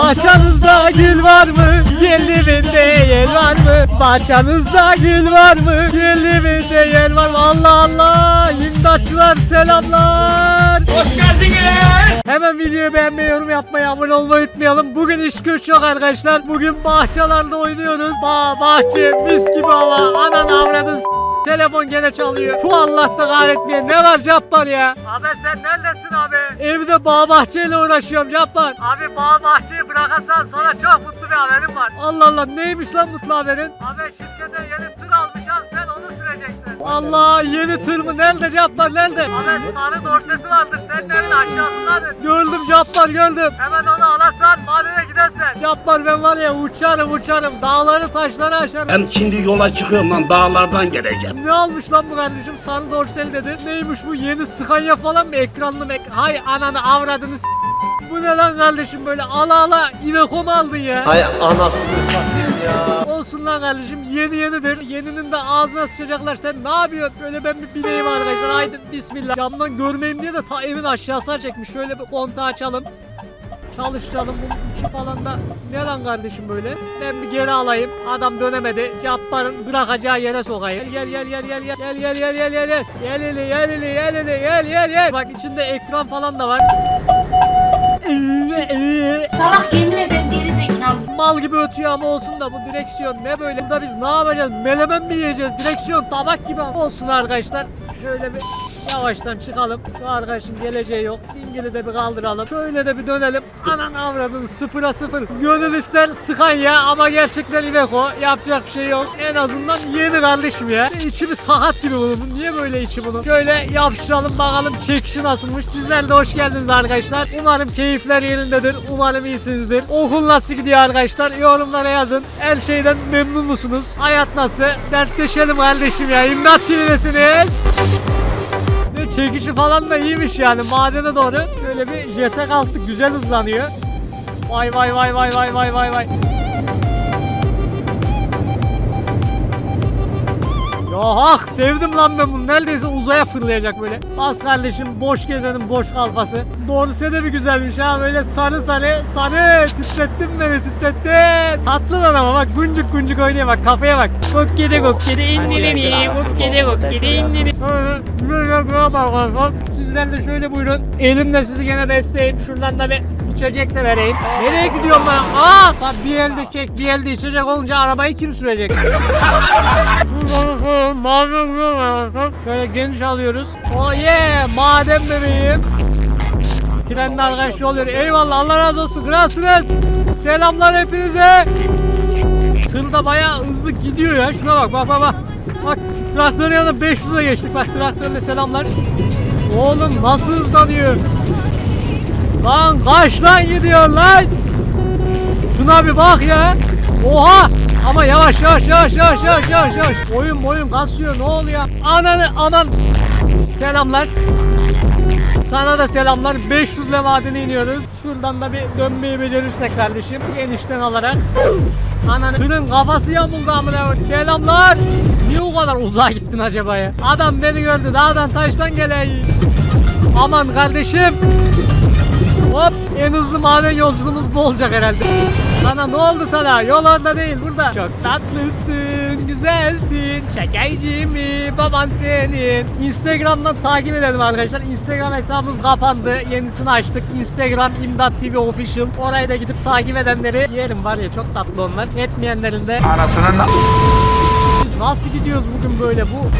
Bahçenizde gül var mı? Yerli binde yer var mı? Bahçenizde gül var mı? Yerli binde yer var mı? Allah Allah! İmdatçılar selamlar! Hoş geldiniz. Hemen videoyu beğenmeyi, yorum yapmayı, abone olmayı unutmayalım. Bugün iş güç yok arkadaşlar. Bugün bahçelerde oynuyoruz. Bağ, bahçe, mis gibi hava. Anan avradın Telefon gene çalıyor. Bu Allah da kahretmeye ne var Cabbar ya? Abi sen neredesin abi? Evde bağ bahçeyle uğraşıyorum Cabbar. Abi bağ bahçeyi bırakırsan sana çok mutlu bir haberim var. Allah Allah neymiş lan mutlu haberin? Abi şirkete yeni tır Allah yeni tır mı? Nerede Cabbar nerede? Abi sarı dorsesi vardır senin evin aşağısındadır. Gördüm Cabbar gördüm. Hemen onu alasan madene gidersen. Cabbar ben var ya uçarım uçarım. Dağları taşları aşarım. Ben şimdi yola çıkıyorum lan dağlardan geleceğim. Ne almış lan bu kardeşim? Sarı dorsel dedi. Neymiş bu? Yeni Scania falan mı? Ekranlı mı? Hay ananı avradını s- Bu ne lan kardeşim böyle ala ala Iveco mu aldın ya? Hay anasını satayım ya. Olsun lan kardeşim yeni yenidir. Yeninin de ağzına sıçacaklar. Sen ne yapıyorsun? Böyle ben bir bileyim arkadaşlar. Haydi bismillah. Camdan görmeyeyim diye de ta evin aşağısına çekmiş. Şöyle bir kontağı açalım. Çalıştıralım bu içi falan da ne lan kardeşim böyle? Ben bir geri alayım. Adam dönemedi. Cabbar'ın bırakacağı yere sokayım. Gel gel gel gel gel gel gel gel gel gel gel gel hele gel hele gel hele gel gel gel. Bak içinde ekran falan da var. Salak yemin ederim geri. Mal gibi ötüyor ama olsun da bu direksiyon ne böyle? Burada biz ne yapacağız? Melemen mi yiyeceğiz? Direksiyon tabak gibi. Olsun arkadaşlar. Şöyle bir yavaştan çıkalım. Şu arkadaşın geleceği yok. Dingili de bir kaldıralım. Şöyle de bir dönelim. Anan avradın sıfıra sıfır. Gönül ister sıkan ya ama gerçekten Iveco. Yapacak bir şey yok. En azından yeni kardeşim ya. İçi bir sakat gibi bunun. Bu Niye böyle içi bunun? Şöyle yapıştıralım bakalım çekişi nasılmış. Sizler de hoş geldiniz arkadaşlar. Umarım keyifler yerindedir. Umarım iyisinizdir. Okul nasıl gidiyor arkadaşlar? Yorumlara yazın. Her şeyden memnun musunuz? Hayat nasıl? Dertleşelim kardeşim ya. İmdat TV'siniz. Çekişi falan da iyiymiş yani madene doğru. Böyle bir jete kalktık güzel hızlanıyor. Vay vay vay vay vay vay vay vay. Ya hak sevdim lan ben bunu. Neredeyse uzaya fırlayacak böyle. Bas kardeşim boş gezenin boş kalfası. Doğrusu de bir güzelmiş ha böyle sarı sarı sarı titrettin beni titrettin. Tatlı lan ama bak guncuk guncuk oynuyor bak kafaya bak. Kok gidi kok gidi indirini kok gidi kok gidi indirini. Sizler de şöyle buyurun. Elimle sizi gene besleyeyim. Şuradan da bir içecek de vereyim. Nereye gidiyorum ben? Aa! Bak bir elde kek bir elde içecek olunca arabayı kim sürecek? Şöyle geniş alıyoruz. Oh yeah! Madem bebeğim. Trenle arkadaş oluyor. Eyvallah Allah razı olsun. Kralsınız. Selamlar hepinize. Tır da bayağı hızlı gidiyor ya. Şuna bak bak bak bak. Bak traktörün yanına 500'e geçtik. Bak traktörle selamlar. Oğlum nasıl hızlanıyor? Lan kaç lan gidiyor lan? Şuna bir bak ya. Oha! Ama yavaş yavaş yavaş yavaş yavaş yavaş yavaş. Oyun boyun kasıyor ne oluyor? Ananı aman. Selamlar. Sana da selamlar. 500 levadine iniyoruz. Şuradan da bir dönmeyi becerirsek kardeşim. Genişten alarak. Ananı tırın kafası yamuldu amına. Selamlar. Niye o kadar uzağa gittin acaba ya? Adam beni gördü. Dağdan taştan geleyim. Aman kardeşim. Hop en hızlı maden yolculuğumuz bu olacak herhalde. Sana ne oldu sana? Yol orada değil burada. Çok tatlısın, güzelsin. Şekercimi baban senin. Instagram'dan takip edelim arkadaşlar. Instagram hesabımız kapandı. Yenisini açtık. Instagram imdat TV official. Oraya da gidip takip edenleri yerim var ya çok tatlı onlar. Etmeyenlerin de biz nasıl gidiyoruz bugün böyle bu?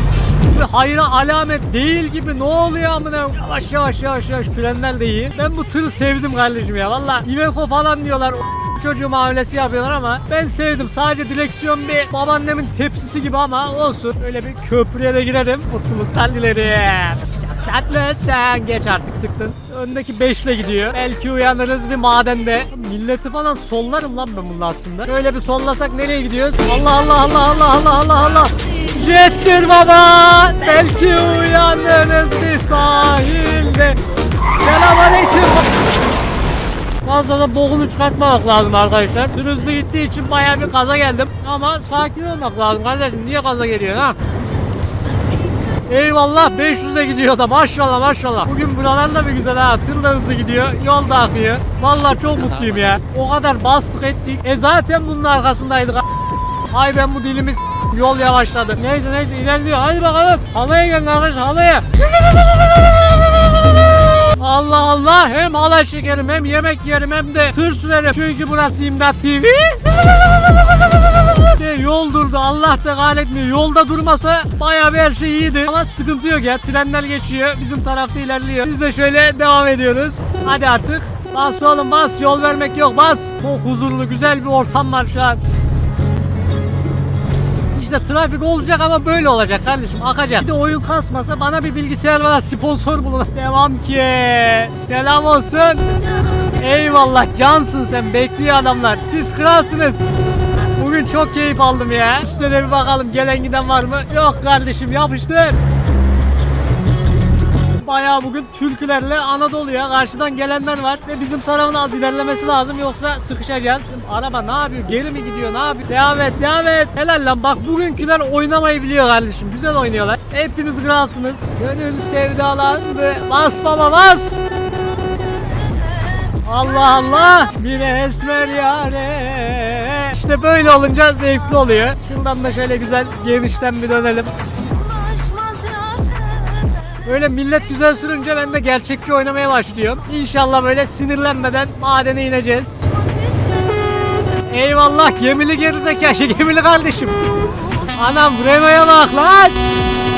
Bir hayra alamet değil gibi ne oluyor amına yavaş yavaş yavaş yavaş frenler de iyi. Ben bu tırı sevdim kardeşim ya valla Iveco falan diyorlar çocuğu muamelesi yapıyorlar ama ben sevdim sadece direksiyon bir babaannemin tepsisi gibi ama olsun öyle bir köprüye de girerim mutluluklar dilerim. Tatlısın geç artık sıktın. Öndeki 5 ile gidiyor. Belki uyanırız bir madende. Milleti falan sollarım lan ben bunun aslında. Şöyle bir sollasak nereye gidiyoruz? Allah Allah Allah Allah Allah Allah Allah. Jettir baba. Belki uyanırız bir sahilde. Selamünaleyküm. Fazla da bokunu çıkartmamak lazım arkadaşlar. Hızlı gittiği için bayağı bir gaza geldim. Ama sakin olmak lazım kardeşim. Niye gaza geliyorsun ha? Eyvallah 500'e gidiyor da maşallah maşallah. Bugün buralar da bir güzel ha. Tır da hızlı gidiyor. Yol da akıyor. Vallahi çok mutluyum ya. O kadar bastık ettik. E zaten bunun arkasındaydık. Ay ben bu dilimiz yol yavaşladı. Neyse neyse ilerliyor. Hadi bakalım. Halaya gelin arkadaşlar halaya. Allah Allah hem halay çekerim hem yemek yerim hem de tır sürerim. Çünkü burası İmdat TV. De yol durdu Allah da kahretmiyor. Yolda durmasa bayağı bir her şey iyiydi. Ama sıkıntı yok ya. Trenler geçiyor. Bizim tarafta ilerliyor. Biz de şöyle devam ediyoruz. Hadi artık. Bas oğlum bas. Yol vermek yok bas. Çok huzurlu güzel bir ortam var şu an. İşte trafik olacak ama böyle olacak kardeşim akacak. Bir de oyun kasmasa bana bir bilgisayar bana sponsor bulun. Devam ki. Selam olsun. Eyvallah cansın sen bekliyor adamlar. Siz kralsınız. Bugün çok keyif aldım ya. Üstüne bir bakalım gelen giden var mı? Yok kardeşim yapıştır. Bayağı bugün türkülerle Anadolu'ya karşıdan gelenler var ve bizim tarafın az ilerlemesi lazım yoksa sıkışacağız. Araba ne yapıyor? Geri mi gidiyor? Ne yapıyor? Devam et, devam et. Helal lan bak bugünküler oynamayı biliyor kardeşim. Güzel oynuyorlar. Hepiniz kralsınız. Gönül sevdalandı. Bas baba bas. Allah Allah bir esmer yare İşte böyle olunca zevkli oluyor Şuradan da şöyle güzel genişten bir dönelim Böyle millet güzel sürünce ben de gerçekçi oynamaya başlıyorum. İnşallah böyle sinirlenmeden madene ineceğiz. Eyvallah gemili gerizekalı şey, gemili kardeşim. Anam Renault'a bak lan.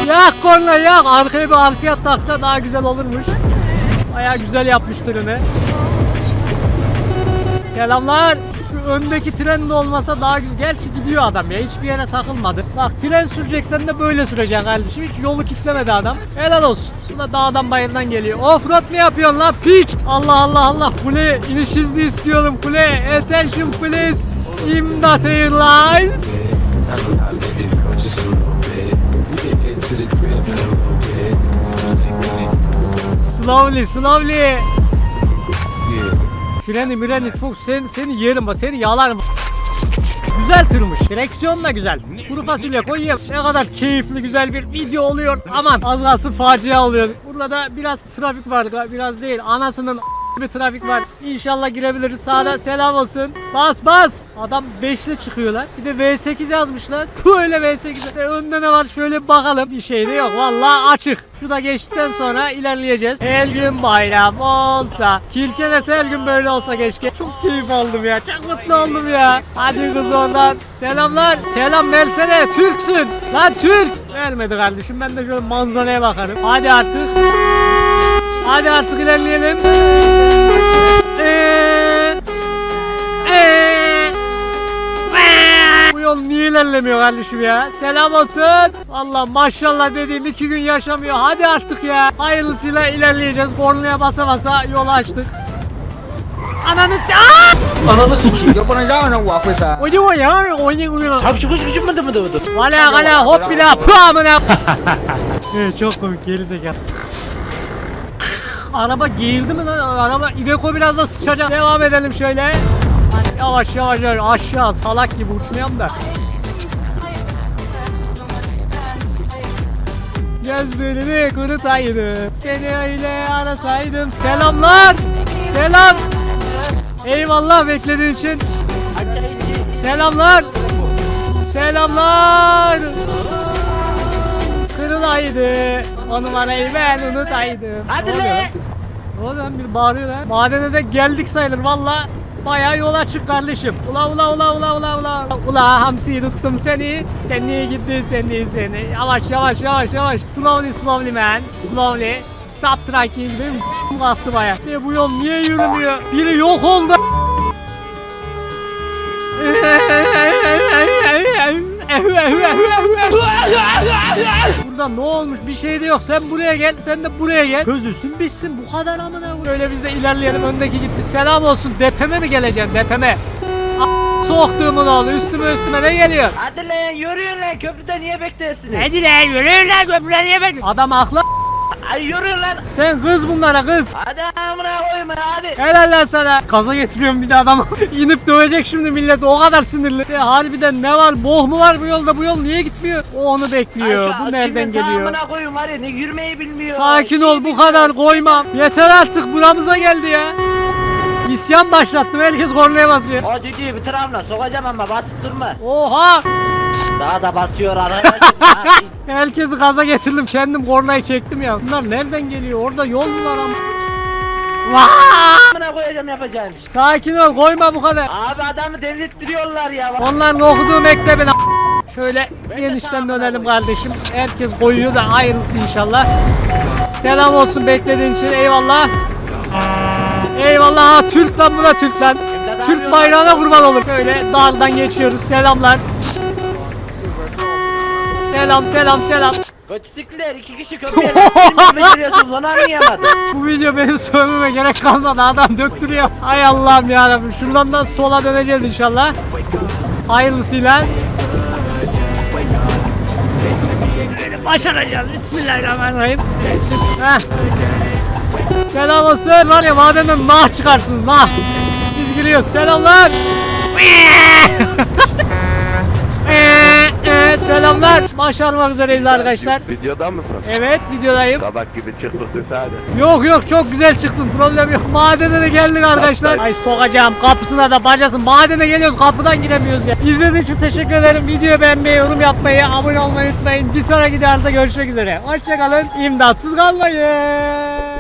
Yak korna yak. Arkaya bir harfiyat taksa daha güzel olurmuş. Baya güzel yapmıştır onu Selamlar. Öndeki tren de olmasa daha güzel. Gerçi gidiyor adam ya. Hiçbir yere takılmadı. Bak tren süreceksen de böyle süreceksin kardeşim. Hiç yolu kitlemedi adam. Helal olsun. Bu da dağdan bayırdan geliyor. Offroad mu yapıyorsun lan piç? Allah Allah Allah. Kule iniş izni istiyorum kule. Attention please. İmdat Airlines. Slowly, slowly. Freni mireni çok sen, seni yerim bak seni yalarım. Güzel tırmış. Direksiyon da güzel. Kuru fasulye koyuyor. Ne kadar keyifli güzel bir video oluyor. Aman az facia oluyor. Burada da biraz trafik var. Biraz değil. Anasının bir trafik var. İnşallah girebiliriz. Sağda selam olsun. Bas bas. Adam 5'li çıkıyorlar. Bir de V8 yazmışlar. Böyle V8. Ve önde ne var şöyle bir bakalım. Bir şey de yok. Vallahi açık. Şu da geçtikten sonra ilerleyeceğiz. Her gün bayram olsa. Kirkenesi her gün böyle olsa keşke. Çok keyif aldım ya. Çok mutlu oldum ya. Hadi kız oradan. Selamlar. Selam versene. Türksün. Lan Türk. Vermedi kardeşim. Ben de şöyle manzaraya bakarım. Hadi artık. Hadi artık ilerleyelim. Eee, eee. Bu yol niye ilerlemiyor kardeşim ya? Selam olsun. Valla maşallah dediğim iki gün yaşamıyor. Hadi artık ya. Hayırlısıyla ilerleyeceğiz. Kornaya basa basa yol açtık. Ananı s-! Ananı sikeyim. Yo ponen ya no wa pesa. Oynuyor ya. Oynuyor oynuyor. Abi şu kuşu şu mıdı mıdı mıdı. Hop daha pı amına. Evet çok komik geri zekalı. Araba geğirdi mi lan? Araba Iveco biraz da sıçacak. Devam edelim şöyle. Yavaş yavaş yavaş aşağı salak gibi uçmayalım da. Gözlerini kurutaydım. Seni öyle arasaydım. Selamlar. Selam. Eyvallah beklediğin için. Selamlar. Selamlar. Kırılaydı. O numarayı ben unutaydım. Hadi be. Oğlum bir bağırıyor lan. Madene de geldik sayılır valla. Bayağı yol açık kardeşim. Ula ula ula ula ula ula. Ula hamsi tuttum seni. Sen niye gittin sen niye seni. Yavaş yavaş yavaş yavaş. Slowly slowly man. Slowly. Stop tracking. Benim kalktı baya. E bu yol niye yürümüyor? Biri yok oldu. Burada ne olmuş bir şey de yok. Sen buraya gel, sen de buraya gel. Gözülsün bitsin bu kadar amına. koyayım. Öyle biz de ilerleyelim. Öndeki gitmiş. Selam olsun. Depeme mi geleceksin? Depeme. Soğuktuğumun oğlu üstüme üstüme ne geliyor? Hadi lan yürüyün lan köprüde niye bekliyorsunuz? Hadi lan yürüyün lan köprüden niye bekliyorsun? Adam haklı. Ay yürü lan. Sen kız bunlara kız. Hadi amına koyayım hadi. Helal lan sana. Kaza getiriyorum bir de adamı. İnip dövecek şimdi millet. O kadar sinirli. Ya harbiden ne var? Boh mu var bu yolda? Bu yol niye gitmiyor? O onu bekliyor. Ay, bu nereden geliyor? Amına koyayım var ya ne yürümeyi bilmiyor. Sakin ol bu kadar koymam. Yeter artık buramıza geldi ya. İsyan başlattım. Herkes kornaya basıyor. O cücüğü bir travma sokacağım ama basıp durma. Oha! Daha da basıyor arkadaşlar. Herkesi gaza getirdim. Kendim kornayı çektim ya. Bunlar nereden geliyor? Orada yol mu var ama? Amına koyacağım yapacağım. iş. Sakin ol. Koyma bu kadar. Abi adamı devlettiriyorlar ya. Onların okuduğu mektebin a- Şöyle genişten dönelim kardeşim. Herkes koyuyor da ayrılsın inşallah. Selam olsun beklediğin için. Eyvallah. Eyvallah. Ha, Türk lan bu da Türk lan. Türk bayrağına kurban olur. Şöyle dağdan geçiyoruz. Selamlar. Selam selam selam. Kötüsükler iki kişi köpeğe beceriyorsunuz onu anlayamadım. Bu video benim sövmeme gerek kalmadı. Adam döktürüyor. Hay Allah'ım yarabbim. Şuradan da sola döneceğiz inşallah. Hayırlısıyla. Başaracağız. Bismillahirrahmanirrahim. Heh. Selam olsun. Var ya madenden nah çıkarsınız nah. Biz giriyoruz. Selamlar. Ee, selamlar. Başarmak üzereyiz arkadaşlar. Videoda mısın? Evet videodayım. Kabak gibi çıktık hadi. Yok yok çok güzel çıktın problem yok. Madene de geldik arkadaşlar. Ay sokacağım kapısına da bacasın. Madene geliyoruz kapıdan giremiyoruz ya. İzlediğiniz için teşekkür ederim. Videoyu beğenmeyi, yorum yapmayı, abone olmayı unutmayın. Bir sonraki videoda görüşmek üzere. Hoşçakalın. İmdatsız kalmayın.